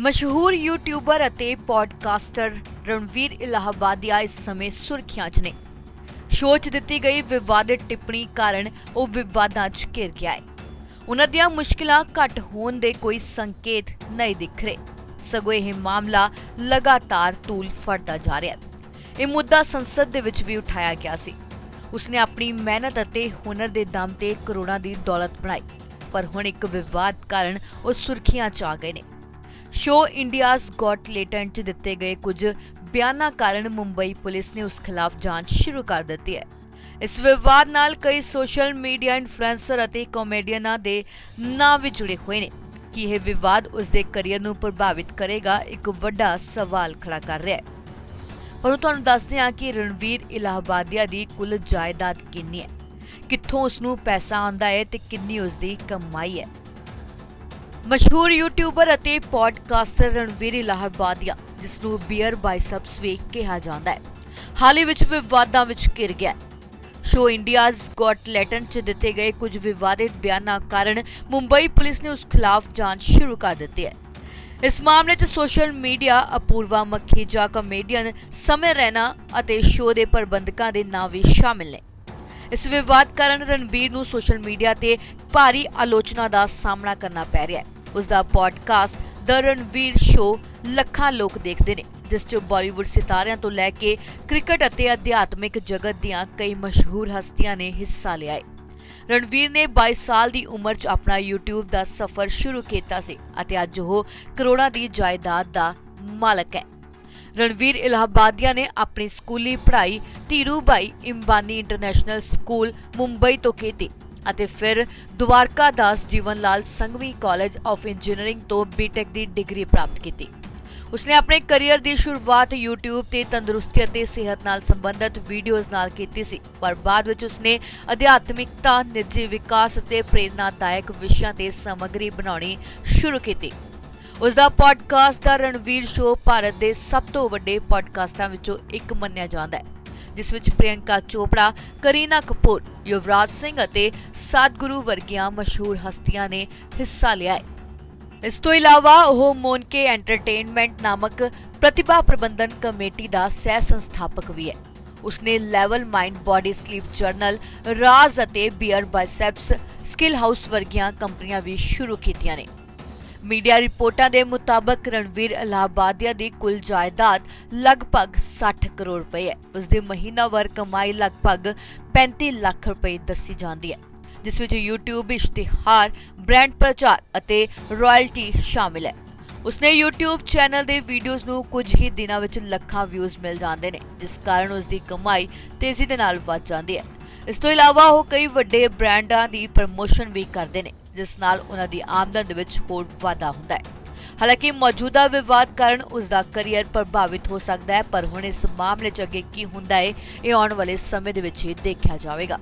ਮਸ਼ਹੂਰ ਯੂਟਿਊਬਰ ਅਤੇ ਪੋਡਕਾਸਟਰ ਰਣਵੀਰ ਇਲਾਹਾਬਾਦੀਆ ਇਸ ਸਮੇਂ ਸੁਰਖੀਆਂ 'ਚ ਨੇ। ਸ਼ੋਅ 'ਚ ਦਿੱਤੀ ਗਈ ਵਿਵਾਦਿਤ ਟਿੱਪਣੀ ਕਾਰਨ ਉਹ ਵਿਵਾਦਾਂ 'ਚ ਘਿਰ ਗਿਆ ਹੈ। ਉਹਨਾਂ ਦੀਆਂ ਮੁਸ਼ਕਿਲਾਂ ਘੱਟ ਹੋਣ ਦੇ ਕੋਈ ਸੰਕੇਤ ਨਹੀਂ ਦਿਖ ਰਹੇ। ਸਗੋਂ ਇਹ ਮਾਮਲਾ ਲਗਾਤਾਰ ਤੂਲ ਫੜਦਾ ਜਾ ਰਿਹਾ ਹੈ। ਇਹ ਮੁੱਦਾ ਸੰਸਦ ਦੇ ਵਿੱਚ ਵੀ ਉਠਾਇਆ ਗਿਆ ਸੀ। ਉਸਨੇ ਆਪਣੀ ਮਿਹਨਤ ਅਤੇ ਹੁਨਰ ਦੇ ਦਮ ਤੇ ਕਰੋੜਾਂ ਦੀ ਦੌਲਤ ਬਣਾਈ। ਪਰ ਹੁਣ ਇੱਕ ਵਿਵਾਦ ਕਾਰਨ ਉਹ ਸੁਰਖੀਆਂ 'ਚ ਆ ਗਏ ਨੇ। ਸ਼ੋ ਇੰਡੀਆਜ਼ ਗॉट ਲੇਟੈਂਟ 'ਚ ਦਿੱਤੇ ਗਏ ਕੁਝ ਬਿਆਨਾਂ ਕਾਰਨ ਮੁੰਬਈ ਪੁਲਿਸ ਨੇ ਉਸ ਖਿਲਾਫ ਜਾਂਚ ਸ਼ੁਰੂ ਕਰ ਦਿੱਤੀ ਹੈ। ਇਸ ਵਿਵਾਦ ਨਾਲ ਕਈ ਸੋਸ਼ਲ ਮੀਡੀਆ ਇਨਫਲੂਐਂਸਰ ਅਤੇ ਕਾਮੇਡੀਅਨਾਂ ਦੇ ਨਾਂ ਵੀ ਜੁੜੇ ਹੋਏ ਨੇ। ਕੀ ਇਹ ਵਿਵਾਦ ਉਸ ਦੇ ਕੈਰੀਅਰ ਨੂੰ ਪ੍ਰਭਾਵਿਤ ਕਰੇਗਾ? ਇੱਕ ਵੱਡਾ ਸਵਾਲ ਖੜਾ ਕਰ ਰਿਹਾ ਹੈ। ਪਰ ਹੁਣ ਤੁਹਾਨੂੰ ਦੱਸਦੇ ਹਾਂ ਕਿ ਰਣਵੀਰ ਇਲਾਹਾਬਾਦੀਆ ਦੀ ਕੁੱਲ ਜਾਇਦਾਦ ਕਿੰਨੀ ਹੈ? ਕਿੱਥੋਂ ਉਸ ਨੂੰ ਪੈਸਾ ਆਉਂਦਾ ਹੈ ਤੇ ਕਿੰਨੀ ਉਸ ਦੀ ਕਮਾਈ ਹੈ? ਮਸ਼ਹੂਰ ਯੂਟਿਊਬਰ ਅਤੇ ਪੋਡਕਾਸਟਰ ਰਣਵੀਰ ਇਲਾਹਾਬਾਦੀਆ ਜਿਸ ਨੂੰ ਬੀਅਰ ਬਾਈਸੈਪਸ ਵੀ ਕਿਹਾ ਜਾਂਦਾ ਹੈ। ਹਾਲ ਹੀ ਵਿੱਚ ਵਿਵਾਦਾਂ ਵਿੱਚ ਘਿਰ ਗਿਆ ਹੈ। ਸ਼ੋ ਇੰਡੀਆਜ਼ ਗॉट ਲੈਟੈਂਟ 'ਚ ਦਿੱਤੇ ਗਏ ਕੁਝ ਵਿਵਾਦਿਤ ਬਿਆਨਾਂ ਕਾਰਨ ਮੁੰਬਈ ਪੁਲਿਸ ਨੇ ਉਸ ਖਿਲਾਫ ਜਾਂਚ ਸ਼ੁਰੂ ਕਰ ਦਿੱਤੀ ਹੈ। ਇਸ ਮਾਮਲੇ 'ਚ social media, Apoorva Makhija comedian Samay Raina ਅਤੇ ਸ਼ੋਅ ਦੇ ਪ੍ਰਬੰਧਕਾਂ ਦੇ ਨਾਂ ਵੀ ਸ਼ਾਮਿਲ ਨੇ। ਇਸ ਵਿਵਾਦ ਕਾਰਨ ਰਣਬੀਰ ਨੂੰ ਸੋਸ਼ਲ ਮੀਡੀਆ ਤੇ ਭਾਰੀ ਆਲੋਚਨਾ ਦਾ ਸਾਹਮਣਾ ਕਰਨਾ ਪੈ ਰਿਹਾ ਹੈ। ਉਸ ਦਾ ਪੋਡਕਾਸਟ ਦ ਰਣਵੀਰ ਸ਼ੋ ਲੱਖਾਂ ਲੋਕ ਦੇਖਦੇ ਨੇ, ਜਿਸ 'ਚ ਬਾਲੀਵੁੱਡ ਸਿਤਾਰਿਆਂ ਤੋਂ ਲੈ ਕੇ ਕ੍ਰਿਕਟ ਅਤੇ ਅਧਿਆਤਮਿਕ ਜਗਤ ਦੀਆਂ ਕਈ ਮਸ਼ਹੂਰ ਹਸਤੀਆਂ ਨੇ ਹਿੱਸਾ ਲਿਆ ਹੈ। ਰਣਵੀਰ ਨੇ 22 ਸਾਲ ਦੀ ਉਮਰ 'ਚ ਆਪਣਾ YouTube ਦਾ ਸਫ਼ਰ ਸ਼ੁਰੂ ਕੀਤਾ ਸੀ ਅਤੇ ਅੱਜ ਉਹ ਕਰੋੜਾਂ ਦੀ ਜਾਇਦਾਦ ਦਾ ਮਾਲਕ ਹੈ। ਰਣਵੀਰ ਇਲਾਹਾਬਾਦੀਆਂ ਨੇ ਆਪਣੀ ਸਕੂਲੀ ਪੜ੍ਹਾਈ ਧੀਰੂਭਾਈ ਇੰਬਾਨੀ ਇੰਟਰਨੈਸ਼ਨਲ ਸਕੂਲ ਮੁੰਬਈ ਤੋਂ ਕੀਤੀ। ਅਤੇ ਫਿਰ Dwarkadas Jivanlal Sanghvi college of engineering ਤੋਂ ਬੀਟੈਕ ਦੀ ਡਿਗਰੀ ਪ੍ਰਾਪਤ ਕੀਤੀ। ਉਸਨੇ ਆਪਣੇ ਕੈਰੀਅਰ ਦੀ ਸ਼ੁਰੂਆਤ YouTube ਤੇ ਤੰਦਰੁਸਤੀ ਅਤੇ ਸਿਹਤ ਨਾਲ ਸੰਬੰਧਿਤ ਵੀਡੀਓਜ਼ ਨਾਲ ਕੀਤੀ ਸੀ, ਪਰ ਬਾਅਦ ਵਿੱਚ ਉਸਨੇ ਅਧਿਆਤਮਿਕਤਾ, ਨਿੱਜੀ ਵਿਕਾਸ ਅਤੇ ਪ੍ਰੇਰਨਾਦਾਇਕ ਵਿਸ਼ਿਆਂ ਤੇ ਸਮੱਗਰੀ ਬਣਾਉਣੀ ਸ਼ੁਰੂ ਕੀਤੀ। ਉਸ ਦਾ podcast the Ranveer show Bharat ਦੇ ਸਭ ਤੋਂ ਵੱਡੇ ਪੋਡਕਾਸਟਾਂ ਵਿੱਚੋਂ ਇੱਕ ਮੰਨਿਆ ਜਾਂਦਾ ਹੈ। ਜਿਸ ਵਿੱਚ ਪ੍ਰਿਯੰਕਾ ਚੋਪੜਾ, ਕਰੀਨਾ ਕਪੂਰ, ਯੁਵਰਾਜ ਸਿੰਘ ਅਤੇ ਸਤਗੁਰੂ ਵਰਗੀਆਂ ਮਸ਼ਹੂਰ ਹਸਤੀਆਂ ਨੇ ਹਿੱਸਾ ਲਿਆ ਹੈ। ਇਸ ਤੋਂ ਇਲਾਵਾ ਉਹ ਮੋਨਕੇ ਐਂਟਰਟੇਨਮੈਂਟ ਨਾਮਕ ਪ੍ਰਤਿਭਾ ਪ੍ਰਬੰਧਨ ਕਮੇਟੀ ਦਾ ਸਹਿ ਸੰਸਥਾਪਕ ਵੀ ਹੈ। ਉਸਨੇ level mind body sleep journal ਰਾਜ਼ ਅਤੇ ਬੀਅਰ ਬਾਈਸੈਪਸ ਸਕਿੱਲ ਹਾਊਸ ਵਰਗੀਆਂ ਕੰਪਨੀਆਂ ਵੀ ਸ਼ੁਰੂ ਕੀਤੀਆਂ ਨੇ। ਮੀਡੀਆ ਰਿਪੋਰਟਾਂ ਦੇ ਮੁਤਾਬਕ ਰਣਵੀਰ ਇਲਾਹਾਬਾਦੀਆ ਦੀ ਕੁੱਲ ਜਾਇਦਾਦ ਲਗਭਗ 60 ਕਰੋੜ ਰੁਪਏ ਹੈ। ਉਸ ਦੀ ਮਹੀਨਾਵਾਰ ਕਮਾਈ ਲਗਭਗ 35 ਲੱਖ ਰੁਪਏ ਦੱਸੀ ਜਾਂਦੀ ਹੈ, ਜਿਸ ਵਿੱਚ YouTube ਇਸ਼ਤਿਹਾਰ ਬ੍ਰਾਂਡ ਪ੍ਰਚਾਰ ਅਤੇ ਰਾਇਲਟੀ ਸ਼ਾਮਿਲ ਹੈ। ਉਸਨੇ YouTube ਚੈਨਲ ਦੇ ਵੀਡੀਓਜ਼ ਨੂੰ ਕੁਝ ਹੀ ਦਿਨਾਂ ਵਿੱਚ ਲੱਖਾਂ ਵਿਊਜ਼ ਮਿਲ ਜਾਂਦੇ ਨੇ, ਜਿਸ ਕਾਰਨ ਉਸ ਦੀ ਕਮਾਈ ਤੇਜ਼ੀ ਦੇ ਨਾਲ ਵੱਧ ਜਾਂਦੀ ਹੈ। ਇਸ ਤੋਂ ਇਲਾਵਾ ਉਹ ਕਈ ਵੱਡੇ ਬ੍ਰਾਂਡਾਂ ਦੀ ਪ੍ਰਮੋਸ਼ਨ ਵੀ ਕਰਦੇ ਨੇ ਜਿਸ ਨਾਲ ਉਹਨਾਂ ਦੀ ਆਮਦਨ ਦੇ ਵਿੱਚ ਹੋਰ ਵਾਧਾ ਹੁੰਦਾ ਹੈ। ਹਾਲਾਂਕਿ ਮੌਜੂਦਾ ਵਿਵਾਦ ਕਾਰਨ ਉਸ ਦਾ ਕੈਰੀਅਰ ਪ੍ਰਭਾਵਿਤ ਹੋ ਸਕਦਾ ਹੈ, ਪਰ ਹੁਣ ਇਸ ਮਾਮਲੇ 'ਚ ਅੱਗੇ ਕੀ ਹੁੰਦਾ ਹੈ, ਇਹ ਆਉਣ ਵਾਲੇ ਸਮੇਂ ਦੇ ਵਿੱਚ ਹੀ ਦੇਖਿਆ ਜਾਵੇਗਾ।